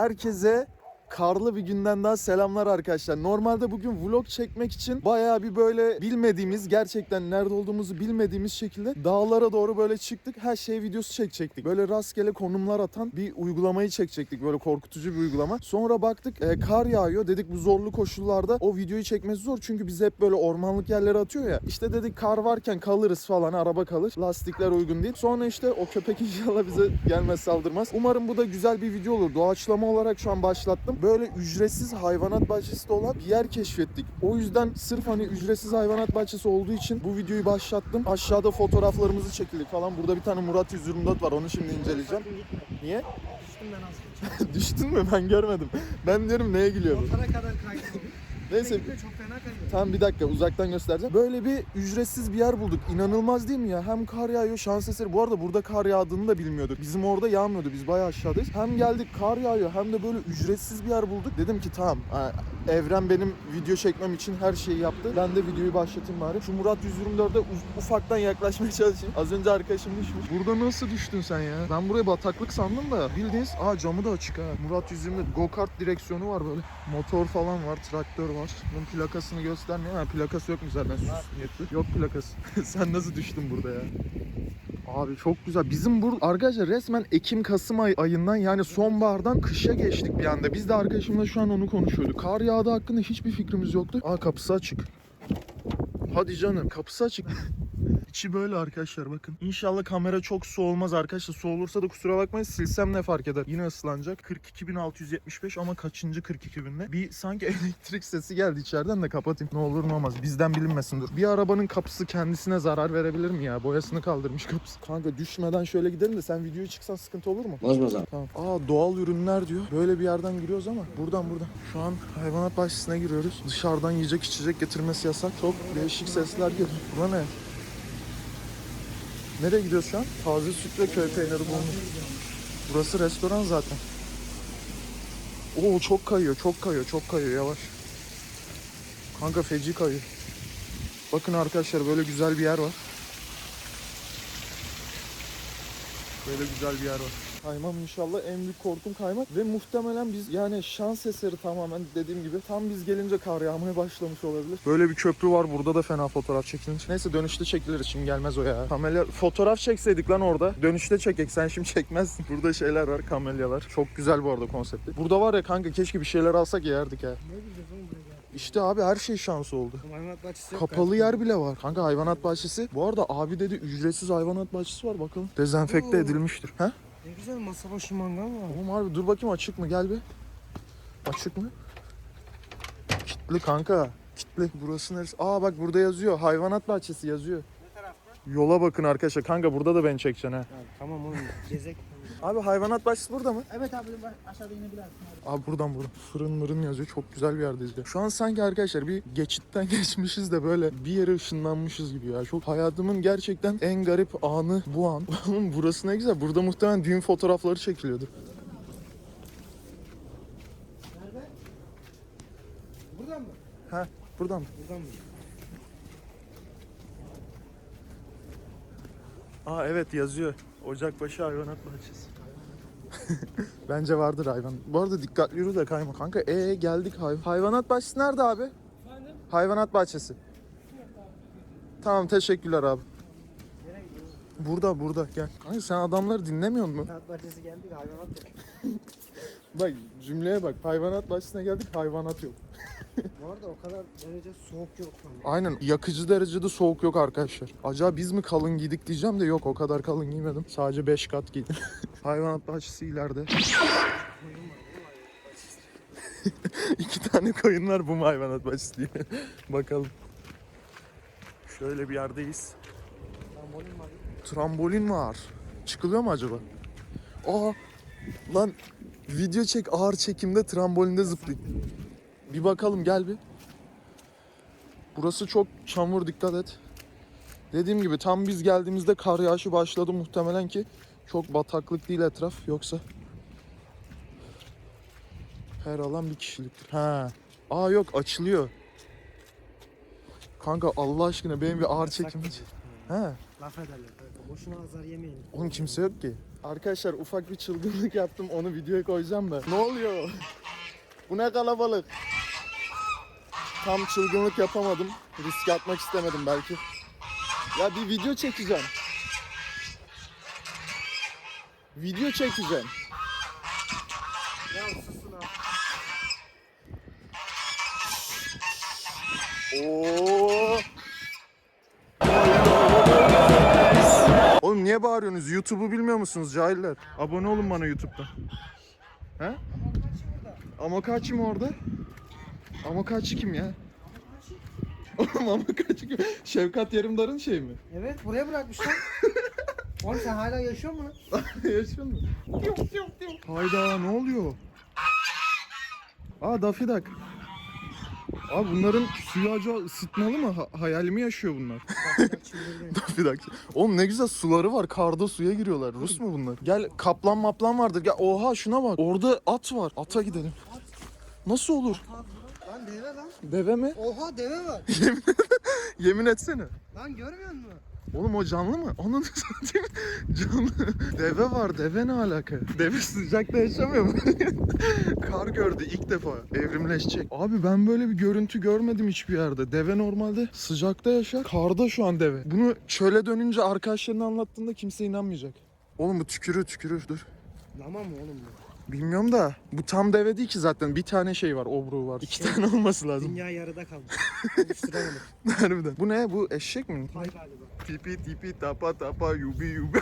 Herkese karlı bir günden daha selamlar arkadaşlar. Normalde bugün vlog çekmek için bayağı bir böyle bilmediğimiz, gerçekten nerede olduğumuzu bilmediğimiz şekilde dağlara doğru böyle çıktık. Her şey videosu çekecektik. Böyle rastgele konumlar atan bir uygulamayı çekecektik. Böyle korkutucu bir uygulama. Sonra baktık e, kar yağıyor. Dedik bu zorlu koşullarda o videoyu çekmesi zor. Çünkü bizi hep böyle ormanlık yerlere atıyor ya. İşte dedik kar varken kalırız falan. Araba kalır. Lastikler uygun değil. Sonra işte o köpek inşallah bize gelmez saldırmaz. Umarım bu da güzel bir video olur. Doğaçlama olarak şu an başlattım. Böyle ücretsiz hayvanat bahçesi de olan bir yer keşfettik. O yüzden sırf hani ücretsiz hayvanat bahçesi olduğu için bu videoyu başlattım. Aşağıda fotoğraflarımızı çekildik falan. Burada bir tane Murat 124 var. Onu şimdi inceleyeceğim. Niye? Düştüm ben az. Düştün mü? Ben görmedim. Ben diyorum neye gülüyor bu? Motora kadar kaydım. Neyse çok fena kayıyor. Tamam bir dakika uzaktan göstereceğim. Böyle bir ücretsiz bir yer bulduk. İnanılmaz değil mi ya? Hem kar yağıyor şans eseri. Bu arada burada kar yağdığını da bilmiyorduk. Bizim orada yağmıyordu. Biz bayağı aşağıdayız. Hem geldik kar yağıyor hem de böyle ücretsiz bir yer bulduk. Dedim ki tamam Evren benim video çekmem için her şeyi yaptı. Ben de videoyu başlatayım bari. Şu Murat 124'e uz- ufaktan yaklaşmaya çalışayım. Az önce arkadaşım düşmüş. Burada nasıl düştün sen ya? Ben buraya bataklık sandım da bildiğiniz aa camı da açık ha. Murat 124 go kart direksiyonu var böyle. Motor falan var, traktör var. Bunun plakasını göstermiyor. Ha plakası yokmuş zaten süs niyetli. Yok plakası. sen nasıl düştün burada ya? Abi çok güzel. Bizim bu arkadaşlar resmen Ekim-Kasım ay ayından yani sonbahardan kışa geçtik bir anda. Biz de arkadaşımla şu an onu konuşuyorduk. Kar yağdı hakkında hiçbir fikrimiz yoktu. Aa kapısı açık. Hadi canım kapısı açık. İçi böyle arkadaşlar bakın. İnşallah kamera çok su olmaz arkadaşlar. Su olursa da kusura bakmayın silsem ne fark eder. Yine ıslanacak. 42.675 ama kaçıncı 42.000'de? Bir sanki elektrik sesi geldi içeriden de kapatayım. Ne olur ne olmaz. Bizden bilinmesin dur. Bir arabanın kapısı kendisine zarar verebilir mi ya? Boyasını kaldırmış kapısı. Kanka düşmeden şöyle gidelim de sen videoya çıksan sıkıntı olur mu? Bozmaz abi. Tamam. Aa doğal ürünler diyor. Böyle bir yerden giriyoruz ama buradan buradan. Şu an hayvanat bahçesine giriyoruz. Dışarıdan yiyecek içecek getirmesi yasak. Çok değişik sesler geliyor. Bura ne? Nereye gidiyoruz şu an? Taze süt ve köy peyniri bulunur. Burası restoran zaten. Oo çok kayıyor, çok kayıyor, çok kayıyor yavaş. Kanka feci kayıyor. Bakın arkadaşlar böyle güzel bir yer var. Böyle güzel bir yer var. Kaymam inşallah en büyük korkum kaymak ve muhtemelen biz yani şans eseri tamamen dediğim gibi tam biz gelince kar yağmaya başlamış olabilir. Böyle bir köprü var burada da fena fotoğraf çekilir. Neyse dönüşte çekiliriz şimdi gelmez o ya. Kamelya fotoğraf çekseydik lan orada. Dönüşte çekek sen şimdi çekmezsin. Burada şeyler var kamelyalar. Çok güzel bu arada konsepti. Burada var ya kanka keşke bir şeyler alsak yerdik ya. Ne bileceğiz oğlum buraya gel. İşte abi her şey şans oldu. Hayvanat bahçesi yok. Kapalı galiba. yer bile var. Kanka hayvanat bahçesi. Bu arada abi dedi ücretsiz hayvanat bahçesi var bakalım. Dezenfekte edilmiştir. He? Ne güzel masa başı mangal var. Oğlum harbi dur bakayım açık mı gel bir. Açık mı? Kitli kanka. Kitli. Burası neresi? Aa bak burada yazıyor. Hayvanat bahçesi yazıyor. Yola bakın arkadaşlar. Kanka burada da beni çekeceksin ha. Ya, tamam oğlum gezek. Abi hayvanat bahçesi burada mı? evet abi aşağıda inebilirsin abi. Abi buradan buradan. Fırın mırın yazıyor. Çok güzel bir yerdeyiz ya. Şu an sanki arkadaşlar bir geçitten geçmişiz de böyle bir yere ışınlanmışız gibi ya. Çok hayatımın gerçekten en garip anı bu an. Burası ne güzel. Burada muhtemelen düğün fotoğrafları çekiliyordu. Nerede? Buradan mı? Ha buradan mı? Buradan mı? Aa evet yazıyor. Ocakbaşı hayvanat bahçesi. Bence vardır hayvan. Bu arada dikkatli yürü de kayma. Kanka ee geldik hay hayvanat bahçesi nerede abi? Efendim? Hayvanat bahçesi. Tamam teşekkürler abi. Nereye gidiyoruz? Burada burada gel. Kanka sen adamları dinlemiyor musun? Hayvanat bahçesi geldik hayvanat yok. Bak cümleye bak. Hayvanat bahçesine geldik hayvanat yok. Bu arada o kadar derece soğuk yok. Aynen yakıcı derecede soğuk yok arkadaşlar. Acaba biz mi kalın giydik diyeceğim de yok o kadar kalın giymedim. Sadece 5 kat giydim. hayvanat bahçesi ileride. İki tane koyun var bu hayvanat bahçesi diye. Bakalım. Şöyle bir yerdeyiz. Trambolin var. Trambolin var. Çıkılıyor mu acaba? Aa lan video çek ağır çekimde trambolinde zıplayayım. Bir bakalım gel bir. Burası çok çamur dikkat et. Dediğim gibi tam biz geldiğimizde kar yağışı başladı muhtemelen ki çok bataklık değil etraf yoksa her alan bir kişiliktir. Ha. Aa yok açılıyor. Kanka Allah aşkına benim bir ağır çekim. He. Laf ederler. Boşuna azar yemeyin. Oğlum kimse yok ki. Arkadaşlar ufak bir çılgınlık yaptım onu videoya koyacağım da. Ne oluyor? Bu ne kalabalık? Tam çılgınlık yapamadım. Risk atmak istemedim belki. Ya bir video çekeceğim. Video çekeceğim. Ya susun abi. Oo. Oğlum niye bağırıyorsunuz? YouTube'u bilmiyor musunuz cahiller? Abone olun bana YouTube'da. He? Amokachi mi orada? Amokachi kim ya? Oğlum Amokachi kim? Şevkat Yerimdar'ın şey mi? Evet buraya bırakmışlar. Oğlum sen hala yaşıyor musun? Yaşıyor musun? Hayda ne oluyor? Aa Daffy Duck. Abi bunların suyu acaba ısıtmalı mı? Ha- hayalimi yaşıyor bunlar. Bir dakika. Oğlum ne güzel suları var. Karda suya giriyorlar. Rus mu bunlar? Gel kaplan maplan vardır. Gel oha şuna bak. Orada at var. Ata gidelim. Nasıl olur? Lan deve lan. Deve mi? Oha deve var. Yemin etsene. Lan görmüyor musun? Oğlum o canlı mı? Onun satayım. Canlı. Deve var. Deve ne alaka? Deve sıcakta yaşamıyor mu? Kar gördü ilk defa. Evrimleşecek. Abi ben böyle bir görüntü görmedim hiçbir yerde. Deve normalde sıcakta yaşar. Karda şu an deve. Bunu çöle dönünce arkadaşlarına anlattığında kimse inanmayacak. Oğlum bu tükürür tükürür dur. Lama mı oğlum bu? Bilmiyorum da bu tam deve değil ki zaten. Bir tane şey var, obruğu var. İki tane olması lazım. Dünya yarıda kalmış. Oluşturamadık. Harbiden. Bu ne? Bu eşek mi? Pay galiba. Tipi tipi tapa tapa yubi yubi.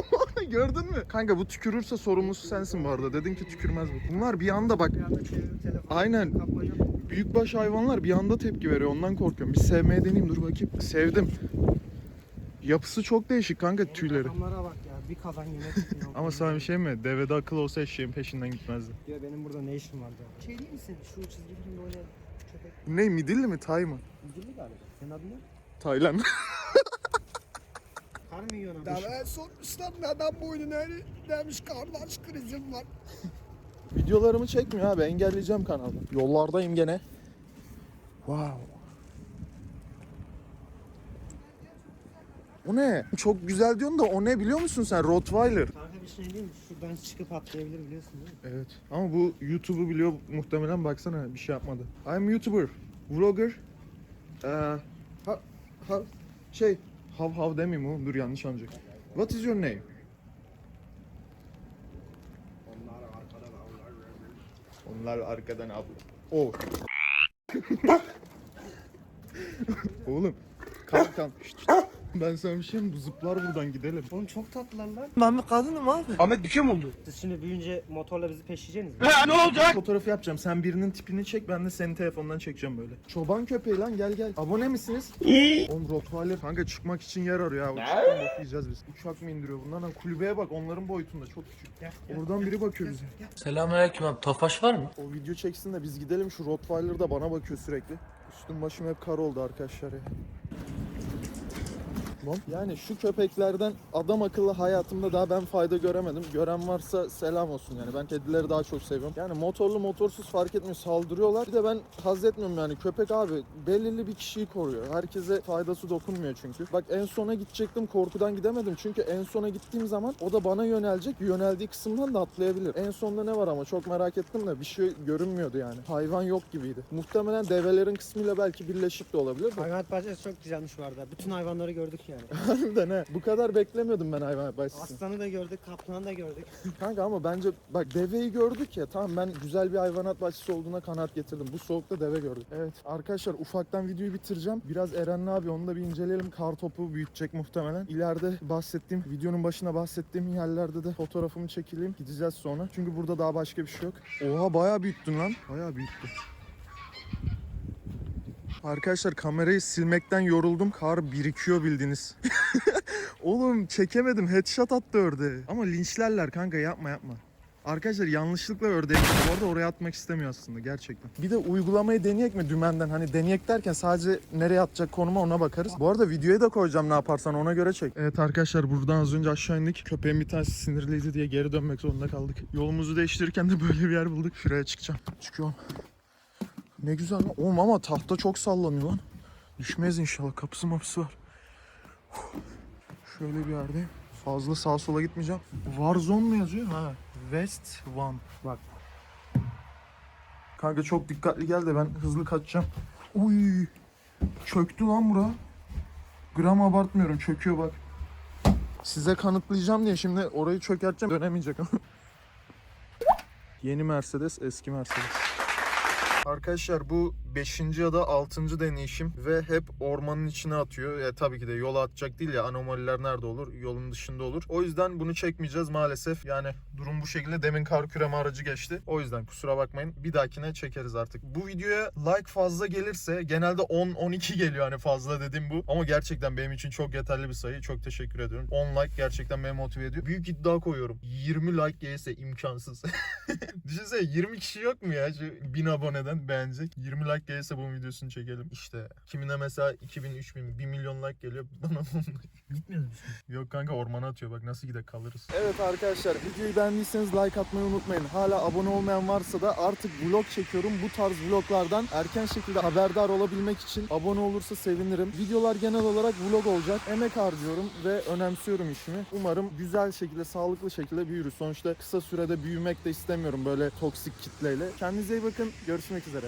Gördün mü? Kanka bu tükürürse sorumlusu sensin bu arada. Dedin ki tükürmez bu. Bunlar bir anda bak Bir anda çevirdim telefonu. Aynen. Kaplayacağım. büyükbaş hayvanlar bir anda tepki veriyor. Ondan korkuyorum. Bir sevmeye deneyeyim dur bakayım. Sevdim. Yapısı çok değişik kanka tüyleri. Bak ya. Bir kazan yemek yiyor. Ama sana bir şey mi? Devede akıl olsa eşeğin peşinden gitmezdi. Diyor benim burada ne işim var diyor. Şey değil misin? Şu çizgi filmde oynayan köpek. Bu ne midilli mi? Tay mı? İlgili galiba. Senin adın ne? Tayland. Kar mı yiyorsun abi? Deve sormuşlar neden boynun eğri demiş kardeş krizim var. Videolarımı çekmiyor abi. Engelleyeceğim kanalı. Yollardayım gene. Wow. O ne? Çok güzel diyorsun da o ne biliyor musun sen? Rottweiler. Kanka bir şey değil mi? Şuradan çıkıp atlayabilir biliyorsun değil mi? Evet. Ama bu YouTube'u biliyor muhtemelen baksana bir şey yapmadı. I'm YouTuber, vlogger. Ee, ha, ha, şey, hav hav demeyeyim oğlum dur yanlış anlayacak. What is your name? Onlar arkadan abla. O. oğlum. Kalk kalk. Ben sana bir şey mi? Bu zıplar buradan gidelim. Oğlum çok tatlılar lan. Ben bir kadınım abi. Ahmet bir şey mi oldu? Siz şimdi büyüyünce motorla bizi peşleyeceksiniz mi? Fotoğrafı yapacağım. Sen birinin tipini çek. Ben de senin telefondan çekeceğim böyle. Çoban köpeği lan gel gel. Abone misiniz? Oğlum Rottweiler kanka çıkmak için yer arıyor ya. Uçaktan bakacağız biz. Uçak mı indiriyor bunlar? Lan kulübeye bak onların boyutunda çok küçük. Gel, Oradan biri bakıyor bize. Selamünaleyküm abi. Tofaş var mı? O video çeksin de biz gidelim şu Rottweiler da bana bakıyor sürekli. Üstüm başım hep kar oldu arkadaşlar ya. Lan Yani şu köpeklerden adam akıllı hayatımda daha ben fayda göremedim. Gören varsa selam olsun yani. Ben kedileri daha çok seviyorum. Yani motorlu motorsuz fark etmiyor saldırıyorlar. Bir de ben haz etmiyorum yani. Köpek abi belirli bir kişiyi koruyor. Herkese faydası dokunmuyor çünkü. Bak en sona gidecektim korkudan gidemedim. Çünkü en sona gittiğim zaman o da bana yönelecek. Yöneldiği kısımdan da atlayabilir. En sonda ne var ama çok merak ettim de bir şey görünmüyordu yani. Hayvan yok gibiydi. Muhtemelen develerin kısmıyla belki birleşik de olabilir de. Hayvanat bahçesi çok güzelmiş bu arada. Bütün hayvanları gördük yani. Harbiden he. Bu kadar beklemiyordum ben hayvan bahçesini. Aslanı da gördük, kaplanı da gördük. Kanka ama bence bak deveyi gördük ya tamam ben güzel bir hayvanat bahçesi olduğuna kanaat getirdim. Bu soğukta deve gördük. Evet arkadaşlar ufaktan videoyu bitireceğim. Biraz Eren'le abi onu da bir inceleyelim. Kar topu büyütecek muhtemelen. İleride bahsettiğim videonun başına bahsettiğim yerlerde de fotoğrafımı çekileyim. Gideceğiz sonra. Çünkü burada daha başka bir şey yok. Oha bayağı büyüttün lan. Bayağı büyüttün. Arkadaşlar kamerayı silmekten yoruldum. Kar birikiyor bildiğiniz. Oğlum çekemedim. Headshot attı ördeğe. Ama linçlerler kanka yapma yapma. Arkadaşlar yanlışlıkla ördeği bu arada oraya atmak istemiyor aslında gerçekten. Bir de uygulamayı deneyek mi dümenden? Hani deneyek derken sadece nereye atacak konuma ona bakarız. Bu arada videoya da koyacağım ne yaparsan ona göre çek. Evet arkadaşlar buradan az önce aşağı indik. Köpeğin bir tanesi sinirliydi diye geri dönmek zorunda kaldık. Yolumuzu değiştirirken de böyle bir yer bulduk. Şuraya çıkacağım. Çıkıyorum. Ne güzel lan. Oğlum ama tahta çok sallanıyor lan. Düşmeyiz inşallah. Kapısı mapısı var. Şöyle bir yerdeyim. Fazla sağa sola gitmeyeceğim. Warzone mu yazıyor? Ha. West One. Bak. Kanka çok dikkatli gel de ben hızlı kaçacağım. Uy. Çöktü lan bura. Gram abartmıyorum. Çöküyor bak. Size kanıtlayacağım diye şimdi orayı çökerteceğim. Dönemeyecek ama. Yeni Mercedes, eski Mercedes. Arkadaşlar bu 5. ya da 6. deneyişim ve hep ormanın içine atıyor. Ya tabii ki de yola atacak değil ya anomaliler nerede olur? Yolun dışında olur. O yüzden bunu çekmeyeceğiz maalesef. Yani durum bu şekilde. Demin kar küreme aracı geçti. O yüzden kusura bakmayın. Bir dahakine çekeriz artık. Bu videoya like fazla gelirse genelde 10-12 geliyor hani fazla dedim bu. Ama gerçekten benim için çok yeterli bir sayı. Çok teşekkür ediyorum. 10 like gerçekten beni motive ediyor. Büyük iddia koyuyorum. 20 like gelirse imkansız. Düşünsene 20 kişi yok mu ya? Şu 1000 aboneden beğenecek. 20 like gelirse bu videosunu çekelim. İşte kimine mesela 2000, 3000, 1 milyon like geliyor. Bana 10 like. Gitmiyoruz biz. Yok kanka ormana atıyor bak nasıl gide kalırız. Evet arkadaşlar videoyu beğendiyseniz like atmayı unutmayın. Hala abone olmayan varsa da artık vlog çekiyorum. Bu tarz vloglardan erken şekilde haberdar olabilmek için abone olursa sevinirim. Videolar genel olarak vlog olacak. Emek harcıyorum ve önemsiyorum işimi. Umarım güzel şekilde, sağlıklı şekilde büyürüz. Sonuçta kısa sürede büyümek de istemiyorum böyle toksik kitleyle. Kendinize iyi bakın. Görüşmek üzere.